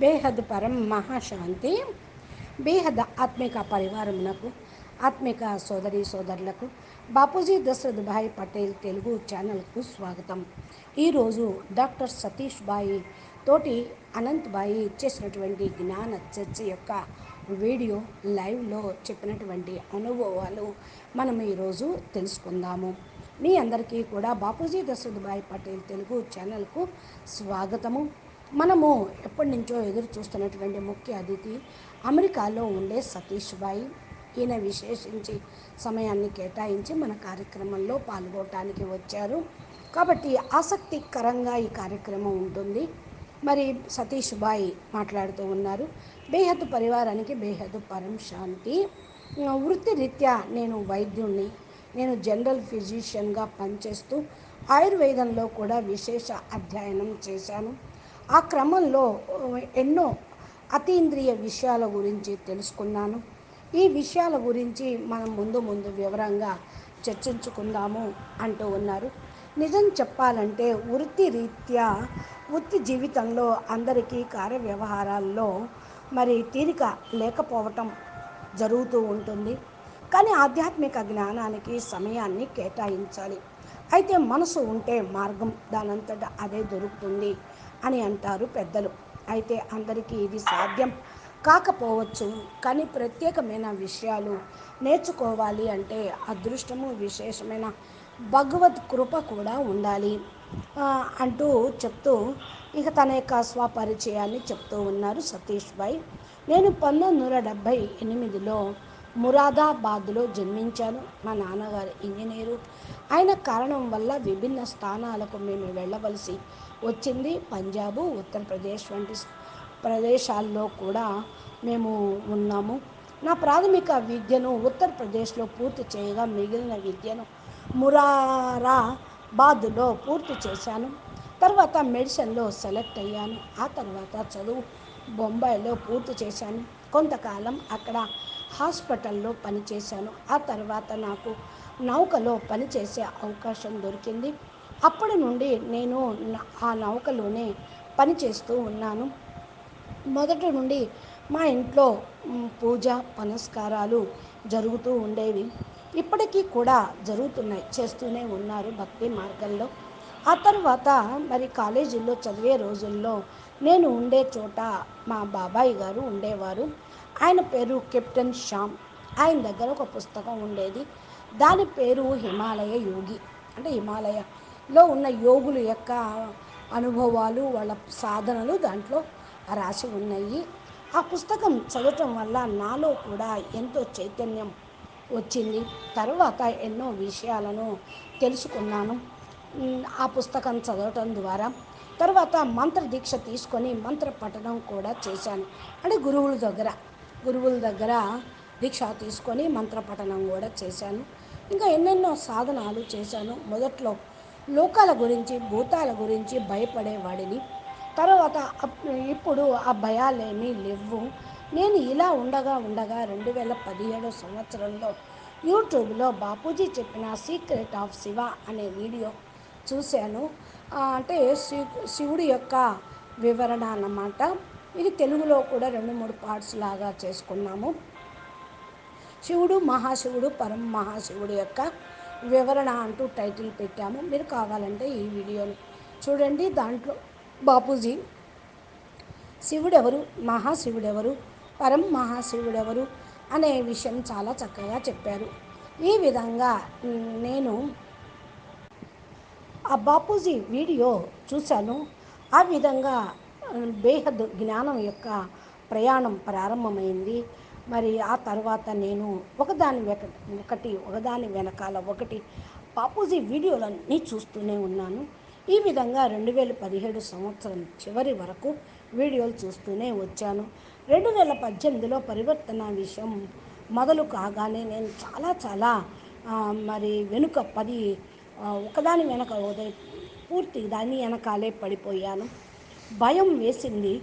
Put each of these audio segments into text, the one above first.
బేహద్ పరం మహాశాంతి. బేహద్ ఆత్మిక పరివారమునకు ఆత్మిక సోదరి సోదరులకు బాపూజీ దశరథ్ భాయ్ పటేల్ తెలుగు ఛానల్కు స్వాగతం. ఈరోజు డాక్టర్ సతీష్ బాయి తోటి అనంత్ బాయి ఇచ్చేసినటువంటి జ్ఞాన చర్చ యొక్క వీడియో లైవ్లో చెప్పినటువంటి అనుభవాలు మనం ఈరోజు తెలుసుకుందాము. మీ అందరికీ కూడా బాపూజీ దశరథ్ భాయ్ పటేల్ తెలుగు ఛానల్కు స్వాగతము. మనము ఎప్పటి నుంచో ఎదురు చూస్తున్నటువంటి ముఖ్య అతిథి అమెరికాలో ఉండే సతీష్ భాయ్. ఈయన విశేషించి సమయాన్ని కేటాయించి మన కార్యక్రమంలో పాల్గొనడానికి వచ్చారు. కాబట్టి ఆసక్తికరంగా ఈ కార్యక్రమం ఉంటుంది. మరి సతీష్ బాయ్ మాట్లాడుతూ ఉన్నారు. బేహద్ పరివారానికి బేహద్దు పరం శాంతి. వృత్తిరీత్యా నేను వైద్యుణ్ణి. నేను జనరల్ ఫిజిషియన్గా పనిచేస్తూ ఆయుర్వేదంలో కూడా విశేష అధ్యయనం చేశాను. ఆ క్రమంలో ఎన్నో అతీంద్రియ విషయాల గురించి తెలుసుకున్నాను. ఈ విషయాల గురించి మనం ముందు ముందు వివరంగా చర్చించుకుందాము అంటూ ఉన్నారు. నిజం చెప్పాలంటే వృత్తి రీత్యా వృత్తి జీవితంలో అందరికీ కార్య వ్యవహారాల్లో మరి తీరిక లేకపోవటం జరుగుతూ ఉంటుంది. కానీ ఆధ్యాత్మిక జ్ఞానానికి సమయాన్ని కేటాయించాలి. అయితే మనసు ఉంటే మార్గం దానంతట అదే దొరుకుతుంది. అని అంటారు పెద్దలు. అయితే అందరికీ ఇది సాధ్యం కాకపోవచ్చు. కానీ ప్రత్యేకమైన విషయాలు నేర్చుకోవాలి అంటే అదృష్టము విశేషమైన భగవద్ కృప కూడా ఉండాలి. అంటూ చెప్తూ ఇక తన యొక్క స్వపరిచయాన్ని చెప్తూ ఉన్నారు సతీష్ భాయ్ నేను పంతొమ్మిది వందల డెబ్భై ఎనిమిదిలో మురాదాబాద్లో జన్మించాను. మా నాన్నగారు ఇంజనీరు. ఆయన కారణం వల్ల విభిన్న స్థానాలకు మేము వెళ్ళవలసి వచ్చింది. పంజాబు ఉత్తరప్రదేశ్ వంటి ప్రదేశాల్లో కూడా మేము ఉన్నాము. నా ప్రాథమిక విద్యను ఉత్తరప్రదేశ్లో పూర్తి చేయగా మిగిలిన విద్యను మురారాబాద్లో పూర్తి చేశాను. తర్వాత మెడిసిన్లో సెలెక్ట్ అయ్యాను. ఆ తర్వాత చదువు బొంబాయిలో పూర్తి చేశాను. కొంతకాలం అక్కడ హాస్పిటల్లో పనిచేశాను. ఆ తర్వాత నాకు నౌకలో పనిచేసే అవకాశం దొరికింది. అప్పటి నుండి నేను ఆ నౌకలోనే పనిచేస్తూ ఉన్నాను. మొదటి నుండి మా ఇంట్లో పూజ పునస్కారాలు జరుగుతూ ఉండేవి. ఇప్పటికీ కూడా జరుగుతున్నాయి చేస్తూనే ఉన్నారు భక్తి మార్గంలో. ఆ తర్వాత మరి కాలేజీలో చదివే రోజుల్లో నేను ఉండే చోట మా బాబాయ్ గారు ఉండేవారు. ఆయన పేరు కెప్టెన్ శ్యామ్. ఆయన దగ్గర ఒక పుస్తకం ఉండేది. దాని పేరు హిమాలయ యోగి. అంటే హిమాలయ లో ఉన్న యోగుల యొక్క అనుభవాలు వాళ్ళ సాధనలు దాంట్లో రాసి ఉన్నాయి. ఆ పుస్తకం చదవటం వల్ల నాలో కూడా ఎంతో చైతన్యం వచ్చింది. తర్వాత ఎన్నో విషయాలను తెలుసుకున్నాను. ఆ పుస్తకం చదవటం ద్వారా. తర్వాత మంత్ర దీక్ష తీసుకొని మంత్ర పఠనం కూడా చేశాను. అంటే గురువుల దగ్గర గురువుల దగ్గర దీక్ష తీసుకొని మంత్ర పఠనం కూడా చేశాను. ఇంకా ఎన్నెన్నో సాధనాలు చేశాను. మొదట్లో లోకాల గురించి భూతాల గురించి భయపడేవాడిని. తర్వాత ఇప్పుడు ఆ భయాలేమీ లేవు. నేను ఇలా ఉండగా ఉండగా రెండు వేల పదిహేడు సంవత్సరంలో యూట్యూబ్లో బాపూజీ చెప్పిన సీక్రెట్ ఆఫ్ శివ అనే వీడియో చూశాను. అంటే శివుడి యొక్క వివరణ అన్నమాట. ఇది తెలుగులో కూడా రెండు మూడు పార్ట్స్ లాగా చేసుకున్నాము. శివుడు మహాశివుడు పరం మహాశివుడు యొక్క వివరణ అంటూ టైటిల్ పెట్టాము. మీరు కావాలంటే ఈ వీడియోని చూడండి. దాంట్లో బాపూజీ శివుడెవరు మహాశివుడెవరు పరం మహాశివుడెవరు అనే విషయం చాలా చక్కగా చెప్పారు. ఈ విధంగా నేను ఆ బాపూజీ వీడియో చూశాను. ఆ విధంగా బేహద్ జ్ఞానం యొక్క ప్రయాణం ప్రారంభమైంది. మరి ఆ తర్వాత నేను ఒకదాని వెక ఒకటి ఒకదాని వెనకాల ఒకటి బాపూజీ వీడియోలన్నీ చూస్తూనే ఉన్నాను. ఈ విధంగా రెండు వేల పదిహేడు సంవత్సరం చివరి వరకు వీడియోలు చూస్తూనే వచ్చాను. రెండు వేల పద్దెనిమిదిలో పరివర్తన విషయం మొదలు కాగానే నేను చాలా చాలా మరి వెనుక పది ఒకదాని వెనక పూర్తి దాని వెనకాలే పడిపోయాను. భయం వేసింది.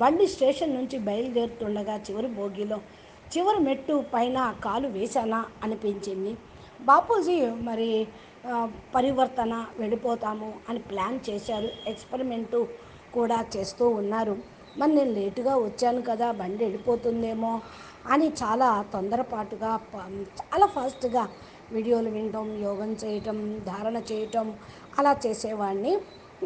బండి స్టేషన్ నుంచి బయలుదేరుతుండగా చివరి బోగిలో చివరి మెట్టు పైన కాలు వేశానా అనిపించింది. బాపూజీ మరి పరివర్తన వెళ్ళిపోతాము అని ప్లాన్ చేశారు. ఎక్స్పెరిమెంటు కూడా చేస్తూ ఉన్నారు. మరి నేను లేటుగా వచ్చాను కదా బండి వెళ్ళిపోతుందేమో అని చాలా తొందరపాటుగా చాలా ఫాస్ట్గా వీడియోలు వినటం యోగం చేయటం ధారణ చేయటం అలా చేసేవాడిని.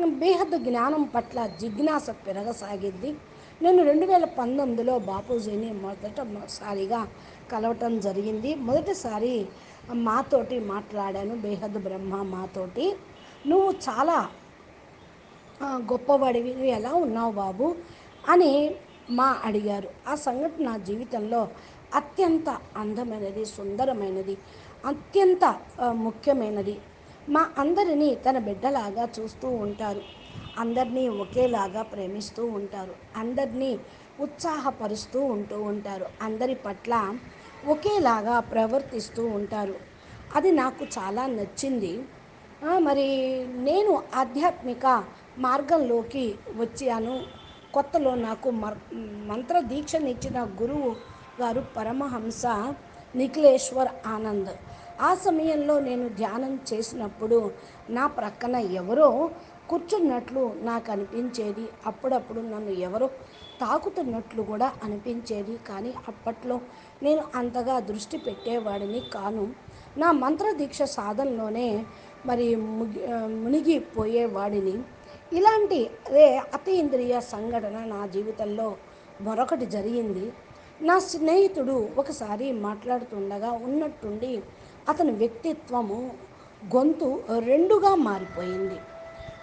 బేహద్దు జ్ఞానం పట్ల జిజ్ఞాస పెరగసాగింది. నేను రెండు వేల పంతొమ్మిదిలో బాపూజీని మొదటసారిగా కలవటం జరిగింది. మొదటిసారి మాతోటి మాట్లాడాను బేహద్ బ్రహ్మ మాతోటి. నువ్వు చాలా గొప్పవాడివి నువ్వు ఎలా ఉన్నావు బాబు? అని మా అడిగారు. ఆ సంఘటన నా జీవితంలో అత్యంత అందమైనది సుందరమైనది అత్యంత ముఖ్యమైనది. మా అందరినీ తన బిడ్డలాగా చూస్తూ ఉంటారు. అందరినీ ఒకేలాగా ప్రేమిస్తూ ఉంటారు. అందరినీ ఉత్సాహపరుస్తూ ఉంటూ ఉంటారు. అందరి పట్ల ఒకేలాగా ప్రవర్తిస్తూ ఉంటారు. అది నాకు చాలా నచ్చింది. మరి నేను ఆధ్యాత్మిక మార్గంలోకి వచ్చాను. కొత్తలో నాకు మర్ మంత్ర దీక్షనిచ్చిన గురువు గారు పరమహంస నిఖిలేశ్వర్ ఆనంద్. ఆ సమయంలో నేను ధ్యానం చేసినప్పుడు నా ప్రక్కన ఎవరో కూర్చున్నట్లు నాకు అనిపించేది. అప్పుడప్పుడు నన్ను ఎవరో తాకుతున్నట్లు కూడా అనిపించేది. కానీ అప్పట్లో నేను అంతగా దృష్టి పెట్టేవాడిని కాను. నా మంత్ర దీక్ష సాధనలోనే మరి ముగి మునిగిపోయేవాడిని. ఇలాంటి అదే అతీంద్రియ సంఘటన నా జీవితంలో మరొకటి జరిగింది. నా స్నేహితుడు ఒకసారి మాట్లాడుతుండగా ఉన్నట్టుండి అతని వ్యక్తిత్వము గొంతు రెండుగా మారిపోయింది.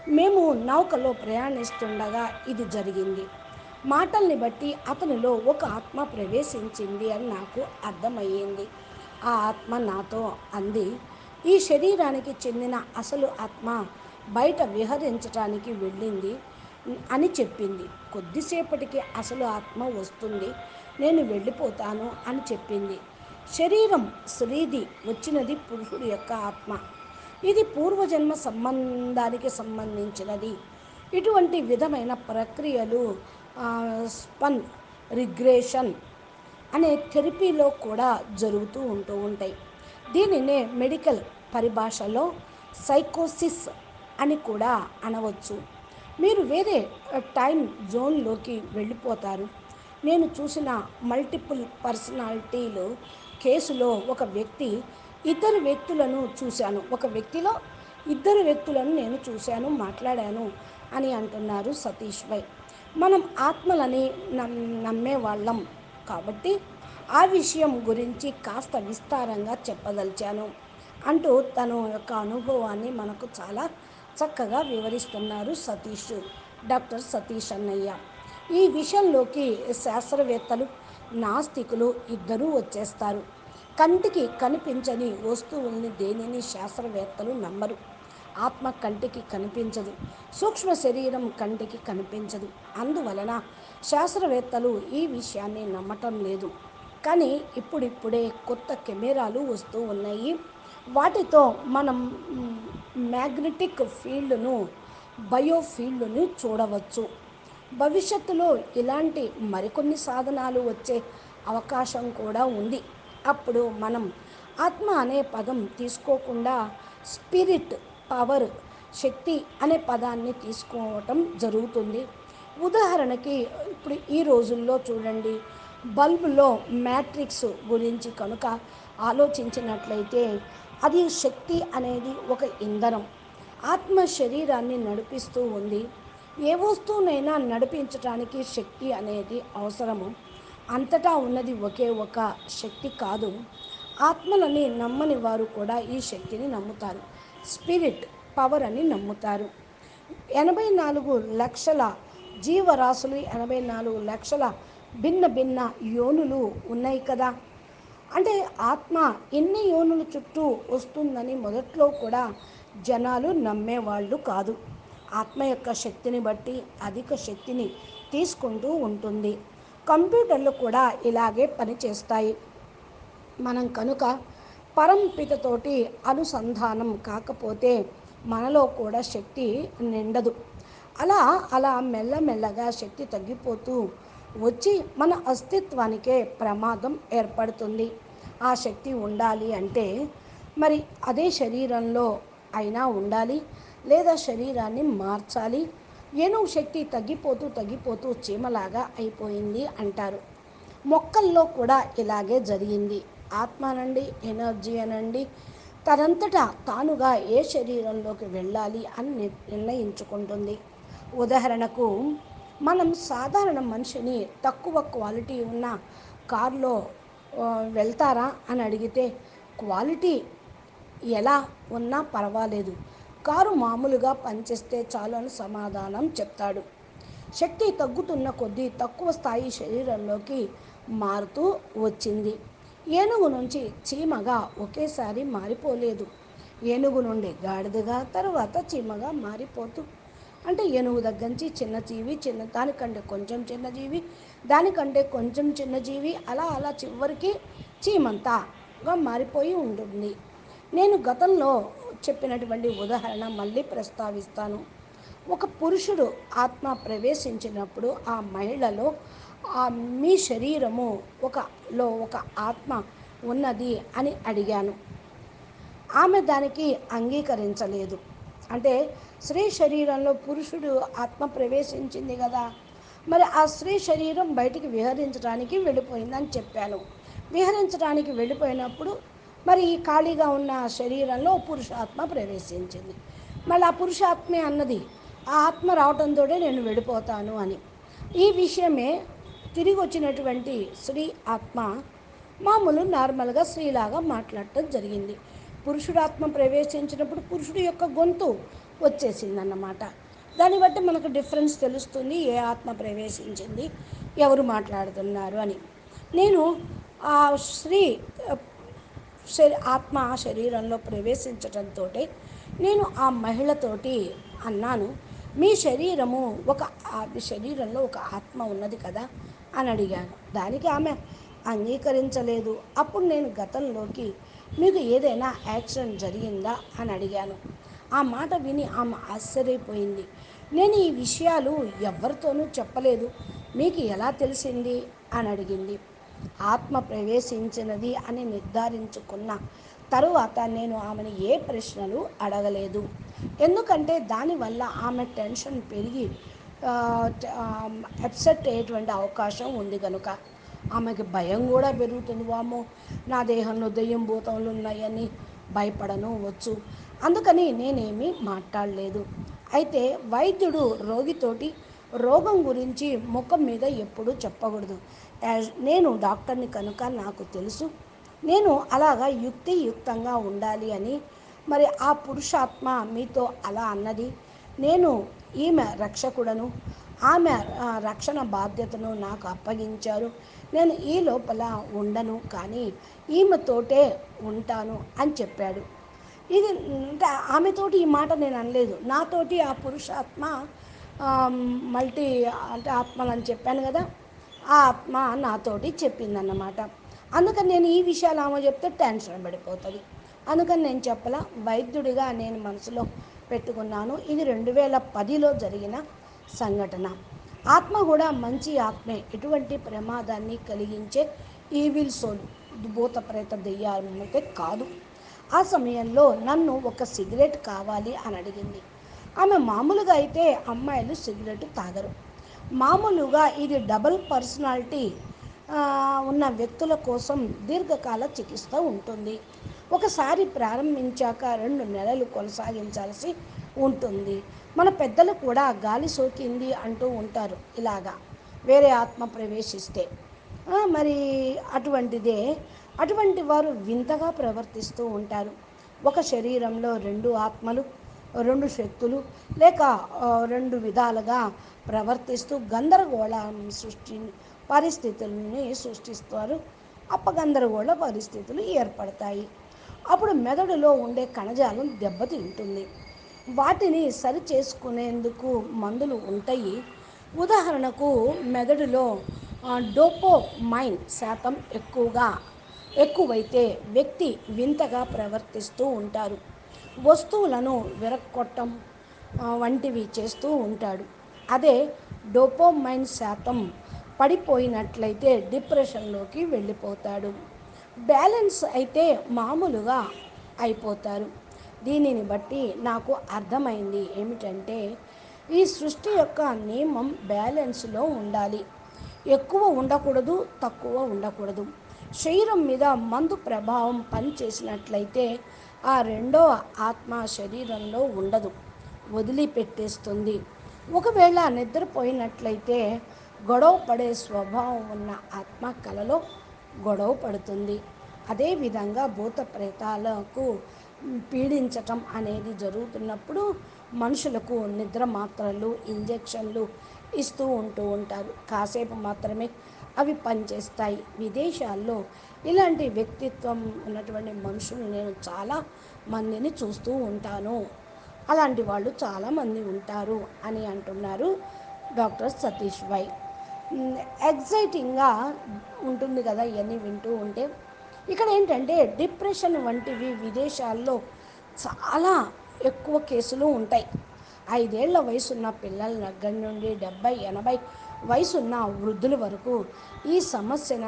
మేము నౌకలో ప్రయాణిస్తుండగా ఇది జరిగింది. మాటల్ని బట్టి అతనిలో ఒక ఆత్మ ప్రవేశించింది అని నాకు అర్థమయ్యింది. ఆ ఆత్మ నాతో అంది ఈ శరీరానికి చెందిన అసలు ఆత్మ బయట విహరించటానికి వెళ్ళింది అని చెప్పింది. కొద్దిసేపటికి అసలు ఆత్మ వస్తుంది. నేను వెళ్ళిపోతాను అని చెప్పింది. శరీరం శ్రీది వచ్చినది పురుషుడు యొక్క ఆత్మ. ఇది పూర్వజన్మ సంబంధానికి సంబంధించినది. ఇటువంటి విధమైన ప్రక్రియలు స్పన్ రిగ్రేషన్ అనే థెరపీలో కూడా జరుగుతూ ఉంటూ ఉంటాయి. దీనినే మెడికల్ పరిభాషలో సైకోసిస్ అని కూడా అనవచ్చు. మీరు వేరే టైం జోన్లోకి వెళ్ళిపోతారు. నేను చూసిన మల్టిపుల్ పర్సనాలిటీలు కేసులో ఒక వ్యక్తి ఇద్దరు వ్యక్తులను చూశాను. ఒక వ్యక్తిలో ఇద్దరు వ్యక్తులను నేను చూశాను మాట్లాడాను అని అంటున్నారు సతీష్ భాయ్ మనం ఆత్మలని నమ్ నమ్మే వాళ్ళం కాబట్టి ఆ విషయం గురించి కాస్త విస్తారంగా చెప్పదలిచాను అంటూ తన యొక్క అనుభవాన్ని మనకు చాలా చక్కగా వివరిస్తున్నారు సతీష్ డాక్టర్ సతీష్ అన్నయ్య. ఈ విషయంలోకి శాస్త్రవేత్తలు నాస్తికులు ఇద్దరూ వచ్చేస్తారు. కంటికి కనిపించని వస్తువుల్ని దేనిని శాస్త్రవేత్తలు నమ్మరు. ఆత్మ కంటికి కనిపించదు. సూక్ష్మ శరీరం కంటికి కనిపించదు. అందువలన శాస్త్రవేత్తలు ఈ విషయాన్ని నమ్మటం లేదు. కానీ ఇప్పుడిప్పుడే కొత్త కెమెరాలు వస్తూ ఉన్నాయి. వాటితో మనం మ్యాగ్నెటిక్ ఫీల్డ్ను బయోఫీల్డ్ను చూడవచ్చు. భవిష్యత్తులో ఇలాంటి మరికొన్ని సాధనాలు వచ్చే అవకాశం కూడా ఉంది. అప్పుడు మనం ఆత్మ అనే పదం తీసుకోకుండా స్పిరిట్ పవర్ శక్తి అనే పదాన్ని తీసుకోవటం జరుగుతుంది. ఉదాహరణకి ఇప్పుడు ఈ రోజుల్లో చూడండి బల్బులో మ్యాట్రిక్స్ గురించి కనుక ఆలోచించినట్లయితే అది శక్తి అనేది ఒక ఇంధనం. ఆత్మ శరీరాన్ని నడిపిస్తూ ఉంది. ఏ వస్తువునైనా నడిపించడానికి శక్తి అనేది అవసరము. అంతటా ఉన్నది ఒకే ఒక శక్తి కాదు. ఆత్మలని నమ్మని వారు కూడా ఈ శక్తిని నమ్ముతారు. స్పిరిట్ పవర్ అని నమ్ముతారు. ఎనభై నాలుగు లక్షల జీవరాశులు ఎనభై నాలుగు లక్షల భిన్న భిన్న యోనులు ఉన్నాయి కదా. అంటే ఆత్మ ఎన్ని యోనుల చుట్టూ వస్తుందని మొదట్లో కూడా జనాలు నమ్మేవాళ్ళు కాదు. ఆత్మ యొక్క శక్తిని బట్టి అధిక శక్తిని తీసుకుంటూ ఉంటుంది. కంప్యూటర్లు కూడా ఇలాగే పనిచేస్తాయి. మనం కనుక పరంపితతోటి అనుసంధానం కాకపోతే మనలో కూడా శక్తి నిండదు. అలా అలా మెల్లమెల్లగా శక్తి తగ్గిపోతూ వచ్చి మన అస్తిత్వానికే ప్రమాదం ఏర్పడుతుంది. ఆ శక్తి ఉండాలి అంటే మరి అదే శరీరంలో అయినా ఉండాలి. లేదా శరీరాన్ని మార్చాలి. ఏనుగు శక్తి తగ్గిపోతూ తగ్గిపోతూ చీమలాగా అయిపోయింది అంటారు. మొక్కల్లో కూడా ఇలాగే జరిగింది. ఆత్మ అనండి ఎనర్జీ అనండి. తనంతటా తానుగా ఏ శరీరంలోకి వెళ్ళాలి అని నిర్ణయించుకుంటుంది. ఉదాహరణకు మనం సాధారణ మనిషిని తక్కువ క్వాలిటీ ఉన్న కారులో వెళ్తారా అని అడిగితే క్వాలిటీ ఎలా ఉన్నా పర్వాలేదు. కారు మామూలుగా పనిచేస్తే చాలు అని సమాధానం చెప్తాడు. శక్తి తగ్గుతున్న కొద్దీ తక్కువ స్థాయి శరీరంలోకి మారుతూ వచ్చింది. ఏనుగు నుంచి చీమగా ఒకేసారి మారిపోలేదు. ఏనుగు నుండి గాడిదగా తర్వాత చీమగా మారిపోతూ అంటే ఏనుగు దగ్గర నుంచి చిన్న జీవి చిన్న దానికంటే కొంచెం చిన్న జీవి దానికంటే కొంచెం చిన్న జీవి అలా అలా చివరికి చీమంతాగా మారిపోయి ఉంటుంది. నేను గతంలో చెప్పినటువంటి ఉదాహరణ మళ్ళీ ప్రస్తావిస్తాను. ఒక పురుషుడు ఆత్మ ప్రవేశించినప్పుడు ఆ మహిళలో ఆ మీ శరీరము ఒకలో ఒక ఆత్మ ఉన్నది అని అడిగాను. ఆమె దానికి అంగీకరించలేదు. అంటే స్త్రీ శరీరంలో పురుషుడు ఆత్మ ప్రవేశించింది కదా మరి ఆ స్త్రీ శరీరం బయటికి విహరించడానికి వెళ్ళిపోయిందని చెప్పాను. విహరించడానికి వెళ్ళిపోయినప్పుడు మరి ఈ ఖాళీగా ఉన్న శరీరంలో పురుషాత్మ ప్రవేశించింది. మళ్ళీ ఆ పురుషాత్మే అన్నది ఆ ఆత్మ రావడంతో నేను వెళ్ళిపోతాను అని. ఈ విషయమే తిరిగి వచ్చినటువంటి స్త్రీ ఆత్మ మామూలు నార్మల్గా స్త్రీలాగా మాట్లాడటం జరిగింది. పురుషుడు ఆత్మ ప్రవేశించినప్పుడు పురుషుడు యొక్క గొంతు వచ్చేసిందన్నమాట. దాన్ని బట్టి మనకు డిఫరెన్స్ తెలుస్తుంది ఏ ఆత్మ ప్రవేశించింది ఎవరు మాట్లాడుతున్నారు అని. నేను ఆ స్త్రీ శరీ ఆత్మ ఆ శరీరంలో ప్రవేశించడంతో నేను ఆ మహిళతోటి అన్నాను మీ శరీరము ఒక శరీరంలో ఒక ఆత్మ ఉన్నది కదా? అని అడిగాను. దానికి ఆమె అంగీకరించలేదు. అప్పుడు నేను గతంలోకి మీకు ఏదైనా యాక్సిడెంట్ జరిగిందా? అని అడిగాను. ఆ మాట విని ఆమె ఆశ్చర్యపోయింది. నేను ఈ విషయాలు ఎవరితోనూ చెప్పలేదు. మీకు ఎలా తెలిసింది? అని అడిగింది. ఆత్మ ప్రవేశించినది అని నిర్ధారించుకున్న తరువాత నేను ఆమెను ఏ ప్రశ్నలు అడగలేదు. ఎందుకంటే దానివల్ల ఆమె టెన్షన్ పెరిగి అప్సెట్ అయ్యేటువంటి అవకాశం ఉంది కనుక ఆమెకి భయం కూడా పెరుగుతుంది వామో నా దేహంలో దెయ్యం భూతములు ఉన్నాయని భయపడను వచ్చు. అందుకని నేనేమీ మాట్లాడలేదు. అయితే వైద్యుడు రోగితోటి రోగం గురించి ముఖం మీద ఎప్పుడూ చెప్పకూడదు. యాజ్ నేను డాక్టర్ని కనుక నాకు తెలుసు నేను అలాగా యుక్తియుక్తంగా ఉండాలి అని మరి ఆ పురుషాత్మ మీతో అలా అన్నది నేను ఈమె రక్షకుడను ఆమె రక్షణ బాధ్యతను నాకు అప్పగించారు నేను ఈ లోపల ఉండను కానీ ఈమెతోటే ఉంటాను అని చెప్పాడు. ఇది అంటే ఆమెతోటి ఈ మాట నేను అనలేదు. నాతోటి ఆ పురుషాత్మ మల్టీ అంటే ఆత్మలు అని చెప్పాను కదా ఆ ఆత్మ నాతోటి చెప్పిందన్నమాట. అందుకని నేను ఈ విషయాలు ఆమె చెప్తే టెన్షన్ పడిపోతుంది. అందుకని నేను చెప్పలా వైద్యుడిగా నేను మనసులో పెట్టుకున్నాను. ఇది రెండు వేల పదిలో జరిగిన సంఘటన. ఆత్మ కూడా మంచి ఆత్మే. ఎటువంటి ప్రమాదాన్ని కలిగించే ఈవిల్ సోల్ భూత ప్రేత దెయ్యాలైతే కాదు. ఆ సమయంలో నన్ను ఒక సిగరెట్ కావాలి అని అడిగింది. ఆమె మామూలుగా అయితే అమ్మాయిలు సిగరెట్ తాగరు. మామూలుగా ఇది డబుల్ పర్సనాలిటీ ఉన్న వ్యక్తుల కోసం దీర్ఘకాల చికిత్స ఉంటుంది. ఒకసారి ప్రారంభించాక రెండు నెలలు కొనసాగించాల్సి ఉంటుంది. మన పెద్దలు కూడా గాలి సోకింది అంటూ ఉంటారు ఇలాగా. వేరే ఆత్మ ప్రవేశిస్తే. మరి అటువంటిదే. అటువంటి వారు వింతగా ప్రవర్తిస్తూ ఉంటారు. ఒక శరీరంలో రెండు ఆత్మలు రెండు శక్తులు లేక రెండు విధాలుగా ప్రవర్తిస్తూ గందరగోళం సృష్టి పరిస్థితుల్ని సృష్టిస్తారు. అప్పగందరగోళ పరిస్థితులు ఏర్పడతాయి. అప్పుడు మెదడులో ఉండే కణజాలం దెబ్బతింటుంది. వాటిని సరి చేసుకునేందుకు మందులు ఉంటాయి. ఉదాహరణకు మెదడులో డోపోమైన్ శాతం ఎక్కువగా ఎక్కువైతే వ్యక్తి వింతగా ప్రవర్తిస్తూ ఉంటారు. వస్తువులను విరక్కొట్టం వంటివి చేస్తూ ఉంటాడు. అదే డోపోమైన్ శాతం పడిపోయినట్లయితే డిప్రెషన్లోకి వెళ్ళిపోతాడు. బ్యాలెన్స్ అయితే మామూలుగా అయిపోతారు. దీనిని బట్టి నాకు అర్థమైంది ఏమిటంటే ఈ సృష్టి యొక్క నియమం బ్యాలెన్స్లో ఉండాలి. ఎక్కువ ఉండకూడదు తక్కువ ఉండకూడదు. శరీరం మీద మందు ప్రభావం పనిచేసినట్లయితే ఆ రెండో ఆత్మ శరీరంలో ఉండదు. వదిలిపెట్టేస్తుంది. ఒకవేళ నిద్రపోయినట్లయితే గొడవ పడే స్వభావం ఉన్న ఆత్మ కలలో గొడవ పడుతుంది. అదేవిధంగా భూత ప్రేతాలకు పీడించటం అనేది జరుగుతున్నప్పుడు మనుషులకు నిద్ర మాత్రలు ఇంజెక్షన్లు ఇస్తూ ఉంటూ ఉంటారు. కాసేపు మాత్రమే అవి పనిచేస్తాయి. విదేశాల్లో ఇలాంటి వ్యక్తిత్వం ఉన్నటువంటి మనుషులు నేను చాలా మందిని చూస్తూ ఉంటాను. అలాంటి వాళ్ళు చాలామంది ఉంటారు అని అంటున్నారు డాక్టర్ సతీష్ వై. ఎగ్జైటింగ్గా ఉంటుంది కదా ఇవన్నీ వింటూ ఉంటే. ఇక్కడ ఏంటంటే డిప్రెషన్ వంటివి విదేశాల్లో చాలా ఎక్కువ కేసులు ఉంటాయి. ఐదేళ్ళ వయసున్న పిల్లల దగ్గర నుండి డెబ్బై ఎనభై వయసున్న వృద్ధుల వరకు ఈ సమస్యల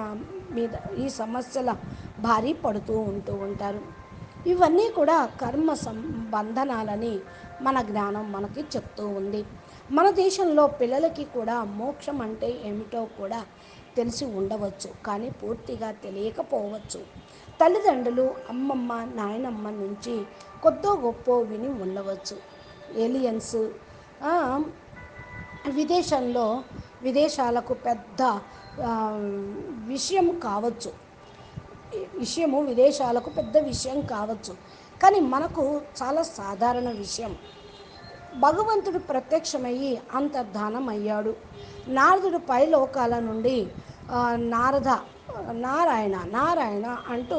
మీద ఈ సమస్యల భారీ పడుతూ ఉంటూ ఉంటారు. ఇవన్నీ కూడా కర్మ సంబంధనాలని మన జ్ఞానం మనకి చెప్తూ ఉంది. మన దేశంలో పిల్లలకి కూడా మోక్షం అంటే ఏమిటో కూడా తెలిసి ఉండవచ్చు కానీ పూర్తిగా తెలియకపోవచ్చు. తల్లిదండ్రులు అమ్మమ్మ నాయనమ్మ నుంచి కొద్దో గొప్ప విని ఉండవచ్చు. ఏలియన్స్ విదేశంలో విదేశాలకు పెద్ద విషయం కావచ్చు. విషయము విదేశాలకు పెద్ద విషయం కావచ్చు. కానీ మనకు చాలా సాధారణ విషయం. భగవంతుడు ప్రత్యక్షమయ్యి అంతర్ధానం అయ్యాడు నారదుడు పైలోకాల నుండి నారద నారాయణ నారాయణ అంటూ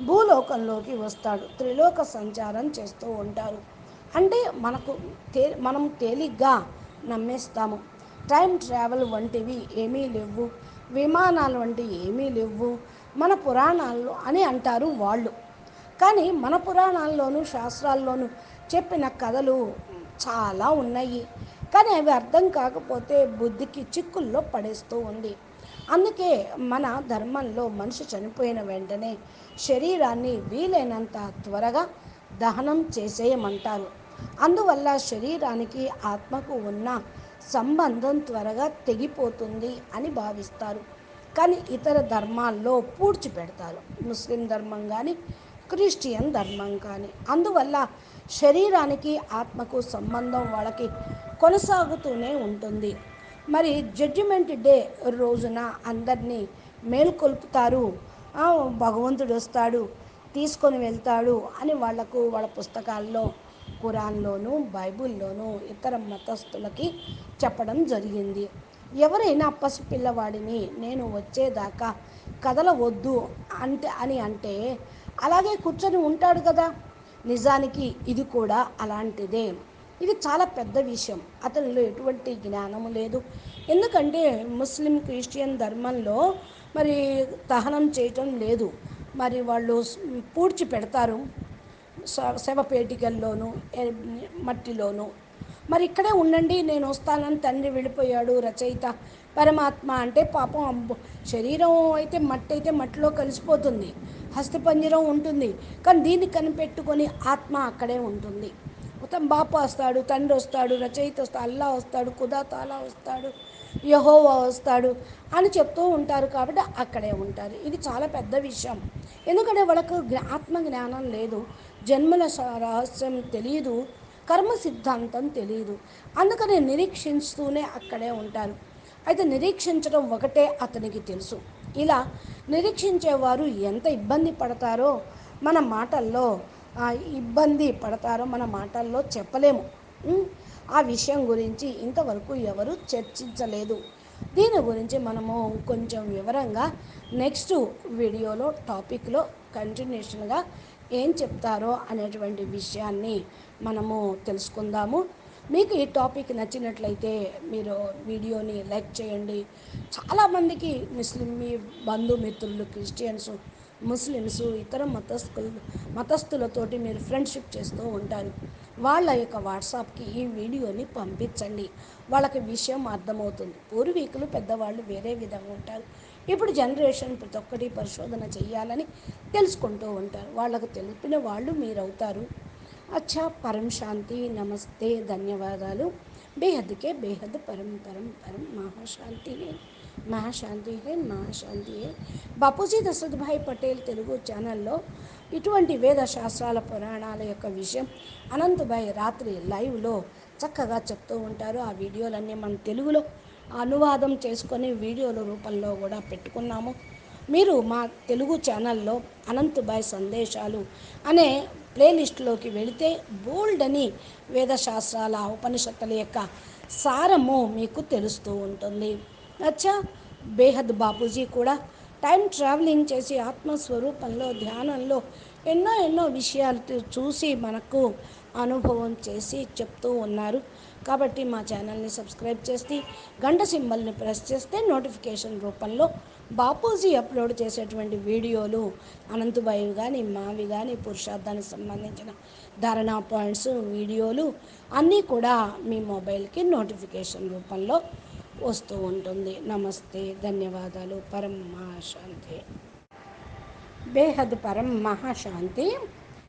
భూలోకంలోకి వస్తాడు. త్రిలోక సంచారం చేస్తూ ఉంటారు. అంటే మనకు తే మనం తేలిగ్గా నమ్మేస్తాము. టైం ట్రావెల్ వంటివి ఏమీ లేవు. విమానాలు వంటివి ఏమీ లేవు. మన పురాణాల్లో అని అంటారు వాళ్ళు. కానీ మన పురాణాల్లోనూ శాస్త్రాల్లోనూ చెప్పిన కథలు చాలా ఉన్నాయి. కానీ అవి అర్థం కాకపోతే బుద్ధికి చిక్కుల్లో పడేస్తూ ఉంది. అందుకే మన ధర్మంలో మనిషి చనిపోయిన వెంటనే శరీరాన్ని వీలైనంత త్వరగా దహనం చేసేయమంటారు. అందువల్ల శరీరానికి ఆత్మకు ఉన్న సంబంధం త్వరగా తెగిపోతుంది అని భావిస్తారు. కానీ ఇతర ధర్మాల్లో పూడ్చి పెడతారు. ముస్లిం ధర్మం కానీ క్రిస్టియన్ ధర్మం కానీ అందువల్ల శరీరానికి ఆత్మకు సంబంధం వాళ్ళకి కొనసాగుతూనే ఉంటుంది. మరి జడ్జిమెంట్ డే రోజున అందరినీ మేల్కొల్పుతారు. భగవంతుడు వస్తాడు తీసుకొని వెళ్తాడు అని వాళ్ళకు వాళ్ళ పుస్తకాల్లో ఖురాన్లోనూ బైబుల్లోనూ ఇతర మతస్థులకి చెప్పడం జరిగింది. ఎవరైనా పసిపిల్లవాడిని నేను వచ్చేదాకా కదలవద్దు అంటే అని అంటే అలాగే కూర్చొని ఉంటాడు కదా. నిజానికి ఇది కూడా అలాంటిదే. ఇది చాలా పెద్ద విషయం. అతనిలో ఎటువంటి జ్ఞానము లేదు. ఎందుకంటే ముస్లిం క్రిస్టియన్ ధర్మంలో మరి దహనం చేయటం లేదు. మరి వాళ్ళు పూడ్చి పెడతారు. శవపేటికల్లోనూ మట్టిలోనూ. మరి ఇక్కడే ఉండండి నేను వస్తానని తండ్రి వెళ్ళిపోయాడు రచయిత. పరమాత్మ అంటే పాపం శరీరం అయితే మట్టి అయితే మట్టిలో కలిసిపోతుంది హస్తపంజరం ఉంటుంది కానీ దీన్ని కనిపెట్టుకొని ఆత్మ అక్కడే ఉంటుంది. మొత్తం బాప వస్తాడు తండ్రి వస్తాడు రచయిత వస్తాడు అల్లా వస్తాడు కుదాతాలా వస్తాడు యహోవా వస్తాడు అని చెప్తూ ఉంటారు కాబట్టి అక్కడే ఉంటారు. ఇది చాలా పెద్ద విషయం. ఎందుకంటే వాళ్ళకు జ్ఞా- ఆత్మ జ్ఞానం లేదు. జన్మల రహస్యం తెలియదు కర్మ సిద్ధాంతం తెలియదు అందుకని నిరీక్షిస్తూనే అక్కడే ఉంటాను అయితే నిరీక్షించడం ఒకటే అతనికి తెలుసు. ఇలా నిరీక్షించేవారు ఎంత ఇబ్బంది పడతారో మన మాటల్లో ఇబ్బంది పడతారో మన మాటల్లో చెప్పలేము. ఆ విషయం గురించి ఇంతవరకు ఎవరు చర్చించలేదు. దీని గురించి మనము కొంచెం వివరంగా నెక్స్ట్ వీడియోలో టాపిక్లో కంటిన్యూషన్గా ఏం చెప్తారో అనేటువంటి విషయాన్ని మనము తెలుసుకుందాము. మీకు ఈ టాపిక్ నచ్చినట్లయితే మీరు వీడియోని లైక్ చేయండి. చాలామందికి ముస్లిం మీ బంధుమిత్రులు క్రిస్టియన్స్ ముస్లిమ్స్ ఇతర మతస్థులు మతస్థులతోటి మీరు ఫ్రెండ్షిప్ చేస్తూ ఉంటారు. వాళ్ళ యొక్క వాట్సాప్కి ఈ వీడియోని పంపించండి. వాళ్ళకి విషయం అర్థమవుతుంది. పూర్వీకులు పెద్దవాళ్ళు వేరే విధంగా ఉంటారు. ఇప్పుడు జనరేషన్ ప్రతి ఒక్కటి పరిశోధన చేయాలని తెలుసుకుంటూ ఉంటారు. వాళ్ళకు తెలిపిన వాళ్ళు మీరు అవుతారు అచ్చా పరం శాంతి నమస్తే ధన్యవాదాలు. బేహద్కే బేహద్ పరం పరం పరం మహాశాంతి మహాశాంతి హే మహాశాంతి హే. బాపూజీ దశరథభాయ్ పటేల్ తెలుగు ఛానల్లో ఇటువంటి వేద శాస్త్రాల పురాణాల యొక్క విషయం అనంతభాయ్ రాత్రి లైవ్లో చక్కగా చెప్తూ ఉంటారు. ఆ వీడియోలన్నీ మన తెలుగులో అనువాదం చేసుకొని వీడియోల రూపంలో కూడా పెట్టుకున్నాము. మీరు మా తెలుగు ఛానల్లో అనంతుబాయ్ సందేశాలు అనే ప్లేలిస్ట్లోకి వెళితే బోల్డ్ అని వేదశాస్త్రాల ఉపనిషత్తుల యొక్క సారము మీకు తెలుస్తూ ఉంటుంది. అచ్చా బేహద్ బాపూజీ కూడా టైం ట్రావెలింగ్ చేసి ఆత్మస్వరూపంలో ధ్యానంలో ఎన్నో ఎన్నో విషయాలు చూసి మనకు అనుభవం చేసి చెప్తూ ఉన్నారు. కాబట్టి మా ఛానల్ని సబ్స్క్రైబ్ చేసి గంట సింబల్ని ప్రెస్ చేస్తే నోటిఫికేషన్ రూపంలో బాపూజీ అప్లోడ్ చేసేటువంటి వీడియోలు అనంతబాయి కానీ మావి కానీ పురుషార్థానికి సంబంధించిన ధారణా పాయింట్స్ వీడియోలు అన్నీ కూడా మీ మొబైల్కి నోటిఫికేషన్ రూపంలో వస్తూ ఉంటుంది. నమస్తే ధన్యవాదాలు. పరం మహాశాంతి. బేహద్ పరం మహాశాంతి.